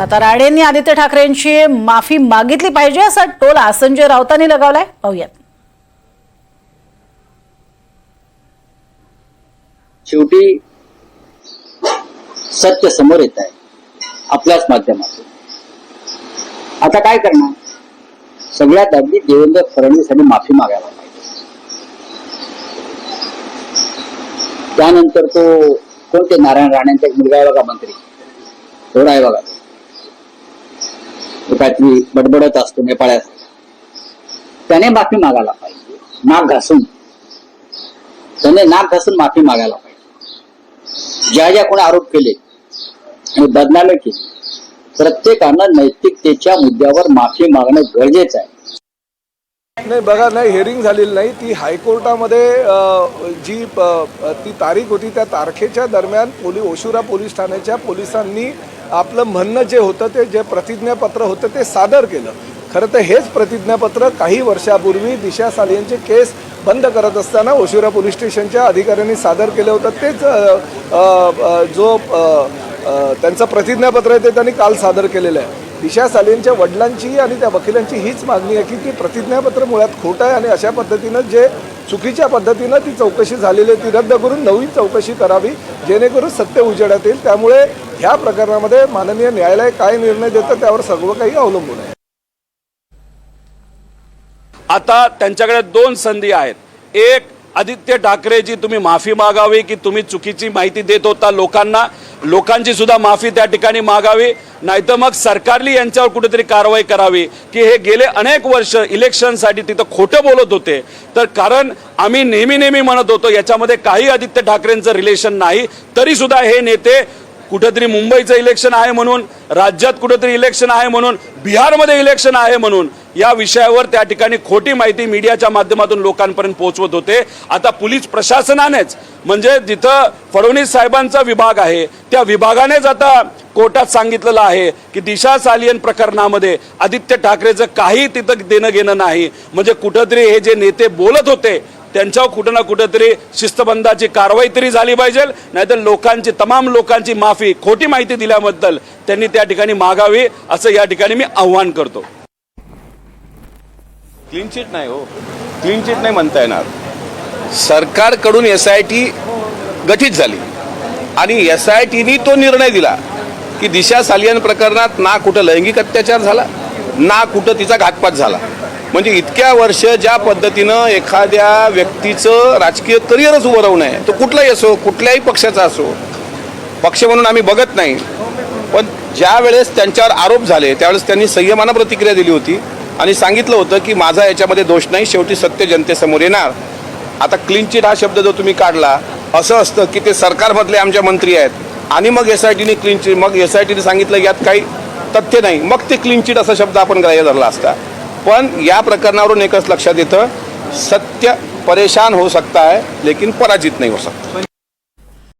आता राणेंनी आदित्य ठाकरेंची माफी मागितली पाहिजे असा टोला संजय राऊतांनी लगावलाय. पाहूयात. शेवटी सत्य समोर येत आहे. आपल्याच माध्यमातून. आता काय करणार? सगळ्यात आधी देवेंद्र फडणवीस यांनी माफी मागायला पाहिजे. त्यानंतर तो कोणते नारायण राणेंचा एक मुलगा आहे बघा मंत्री. थोडा आहे बघा. काहीतरी बडबडत असतो नेपाळ्यात. त्याने माफी मागायला पाहिजे. नाक घासून. त्याने नाक घासून माफी मागायला पाहिजे. ज्या ज्या कोणी आरोप केले आणि बदनामी केली प्रत्येकानं नैतिकतेच्या मुद्द्यावर माफी मागणं गरजेचं आहे. नाही बघा नाही हिअरिंग झालेली नाही. ती हायकोर्टामध्ये जी ती तारीख होती त्या तारखेच्या दरम्यान पोली ओशुरा पोलीस ठाण्याच्या पोलिसांनी आपलं म्हणणं जे होतं ते जे प्रतिज्ञापत्र होतं ते सादर केलं. खरं तर हेच प्रतिज्ञापत्र काही वर्षापूर्वी दिशा सालियांचे केस बंद करत असताना ओशुरा पोलीस स्टेशनच्या अधिकाऱ्यांनी सादर केलं होतं. तेच जो त्यांचं प्रतिज्ञापत्र आहे ते त्यांनी काल सादर केलेलं आहे. दिशा सालेंच्या वडिलांची आणि त्या वकिलांची हीच मागणी आहे की ती प्रतिज्ञापत्र मुळात खोटं आहे आणि अशा पद्धतीनं जे चुकीच्या पद्धतीनं ती चौकशी झालेली आहे ती रद्द करून नवीन चौकशी करावी जेणेकरून सत्य उजेडात येईल. त्यामुळे ह्या प्रकरणामध्ये माननीय न्यायालय काय निर्णय देतं त्यावर सर्व काही अवलंबून आहे. आता त्यांच्याकडे दोन संधी आहेत. एक आदित्य ठाकरेजी तुम्ही माफी मागावी की तुम्ही चुकीची माहिती देत होता लोकांना. लोकांची सुद्धा माफी त्या ठिकाणी मागावी. नाहीतर मग सरकारली यांच्यावर कुठेतरी कारवाई करावी की हे गेले अनेक वर्ष इलेक्शनसाठी तिथं खोटं बोलत होते. तर कारण आम्ही नेहमी नेहमी म्हणत होतो याच्यामध्ये काही आदित्य ठाकरेंचं रिलेशन नाही तरी सुद्धा हे नेते कुठेतरी मुंबईचं इलेक्शन आहे म्हणून राज्यात कुठेतरी इलेक्शन आहे म्हणून बिहारमध्ये इलेक्शन आहे म्हणून या विषयावर त्या ठिकाणी खोटी माहिती मीडियाच्या माध्यमातून लोकांपर्यंत पोहोचवत होते. आता पोलीस प्रशासनानेच म्हणजे जिथं फडणवीस साहेबांचा विभाग आहे त्या विभागानेच आता कोर्टात सांगितलेलं आहे की दिशा सालियन प्रकरणामध्ये आदित्य ठाकरेचं काही तिथं देणं घेणं नाही. म्हणजे कुठंतरी हे जे नेते बोलत होते त्यांच्यावर कुठं ना कुठंतरी शिस्तबंधाची कारवाई तरी झाली पाहिजे नाहीतर लोकांची तमाम लोकांची माफी खोटी माहिती दिल्याबद्दल त्यांनी त्या ठिकाणी मागावी असं या ठिकाणी मी आव्हान करतो. क्लीन चिट नाही हो. क्लीन चिट नाही म्हणता येणार. सरकारकडून एस आय टी गठीत झाली. आणि एस आय टीनी तो निर्णय दिला की दिशा सालियन प्रकरणात ना कुठं लैंगिक अत्याचार झाला ना कुठं तिचा घातपात झाला. म्हणजे इतक्या वर्ष ज्या पद्धतीनं एखाद्या व्यक्तीचं राजकीय करिअरच उभं राहू नये तो कुठलाही असो कुठल्याही पक्षाचा असो पक्ष म्हणून आम्ही बघत नाही. पण ज्या वेळेस त्यांच्यावर आरोप झाले त्यावेळेस त्यांनी संयमानं प्रतिक्रिया दिली होती. आणि सांगितलं होतं की माझा याच्यामध्ये दोष नाही शेवटी सत्य जनतेसमोर येणार. आता क्लीन चिट हा शब्द जो तुम्ही काढला असं असतं की ते सरकारमधले आमच्या मंत्री आहेत. आणि मग एस आय टीने क्लीन चिट मग एस आय टीने सांगितलं यात काही तथ्य नाही. मग ते क्लीन चिट असा शब्द आपण ग्राह्य धरला असता. पण या प्रकरणावरून एकच लक्षात येतं सत्य परेशान हो सकता है लेकिन पराजित नहीं हो सकता